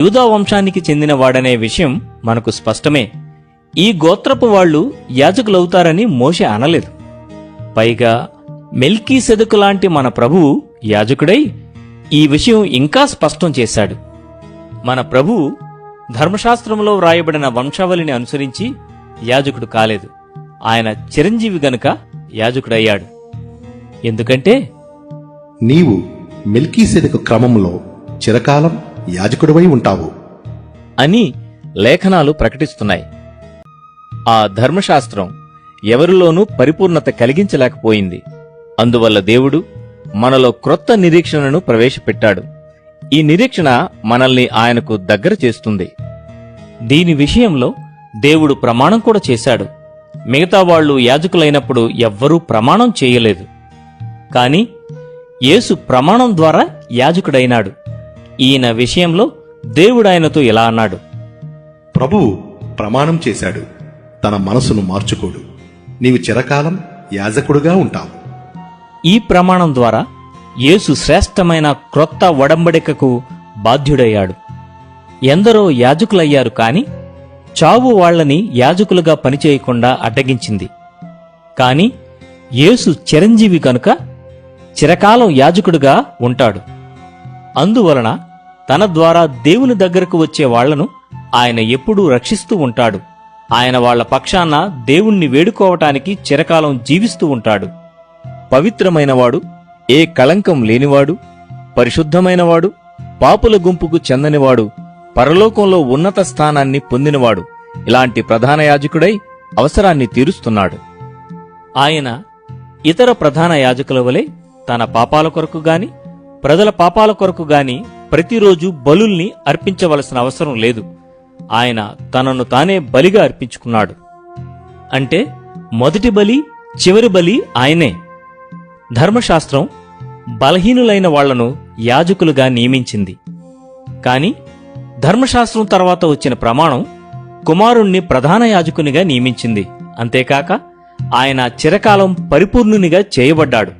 యూదా వంశానికి చెందినవాడనే విషయం మనకు స్పష్టమే. ఈ గోత్రపు వాళ్ళు యాజకులవుతారని మోషే అనలేదు. పైగా మెల్కీ సెదుకు లాంటి మన ప్రభువు యాజకుడై ఈ విషయం ఇంకా స్పష్టం చేశాడు. మన ప్రభువు ధర్మశాస్త్రంలో వ్రాయబడిన వంశావళిని అనుసరించి యాజకుడు కాలేదు. ఆయన చిరంజీవి గనుక యాజకుడయ్యాడు. ఎందుకంటే నీవు మిల్కీసెదకు క్రమంలో చిరకాలం యాజకుడివై ఉంటావు. అని లేఖనాలు ప్రకటిస్తున్నాయి. ఆ ధర్మశాస్త్రం ఎవరిలోనూ పరిపూర్ణత కలిగించలేకపోయింది. అందువల్ల దేవుడు మనలో క్రొత్త నిరీక్షణను ప్రవేశపెట్టాడు. ఈ నిరీక్షణ మనల్ని ఆయనకు దగ్గర చేస్తుంది. దీని విషయంలో దేవుడు ప్రమాణం కూడా చేశాడు. మిగతా వాళ్ళు యాజకులైనప్పుడు ఎవ్వరూ ప్రమాణం చేయలేదు. కాని యేసు ప్రమాణం ద్వారా యాజకుడైనాడు. ఈయన విషయంలో దేవుడు ఆయనతో ఇలా అన్నాడు? ప్రభువు ప్రమాణం చేశాడు. తన మనసును మార్చుకోడు. నీవు చిరకాలం యాజకుడుగా ఉంటావు. ఈ ప్రమాణం ద్వారా యేసు శ్రేష్టమైన క్రొత్త ఒడంబడికకు బాధ్యుడయ్యాడు. ఎందరో యాజకులయ్యారు కాని చావు వాళ్ళని యాజకులుగా పనిచేయకుండా అడ్డగించింది. కాని యేసు చిరంజీవి కనుక చిరకాలం యాజకుడుగా ఉంటాడు. అందువలన తన ద్వారా దేవుని దగ్గరకు వచ్చే వాళ్ళను ఆయన ఎప్పుడూ రక్షిస్తూ ఉంటాడు. ఆయన వాళ్ళ పక్షాన దేవుణ్ణి వేడుకోవటానికి చిరకాలం జీవిస్తూ ఉంటాడు. పవిత్రమైనవాడు ఏ కళంకం లేనివాడు పరిశుద్ధమైనవాడు పాపుల గుంపుకు చెందనివాడు పరలోకంలో ఉన్నత స్థానాన్ని పొందినవాడు ఇలాంటి ప్రధాన యాజకుడై అవసరాన్ని తీరుస్తున్నాడు. ఆయన ఇతర ప్రధాన యాజకుల వలె తన పాపాల కొరకు గాని ప్రజల పాపాల కొరకు గాని ప్రతిరోజు బలుల్ని అర్పించవలసిన అవసరం లేదు. ఆయన తనను తానే బలిగా అర్పించుకున్నాడు. అంటే మొదటి బలి చివరి బలి ఆయనే. ధర్మశాస్త్రం బలహీనులైన వాళ్ళను యాజకులుగా నియమించింది. కాని ధర్మశాస్త్రం తర్వాత వచ్చిన ప్రమాణం కుమారుణ్ణి ప్రధాన యాజకునిగా నియమించింది. అంతేకాక ఆయన చిరకాలం పరిపూర్ణునిగా చేయబడ్డాడు.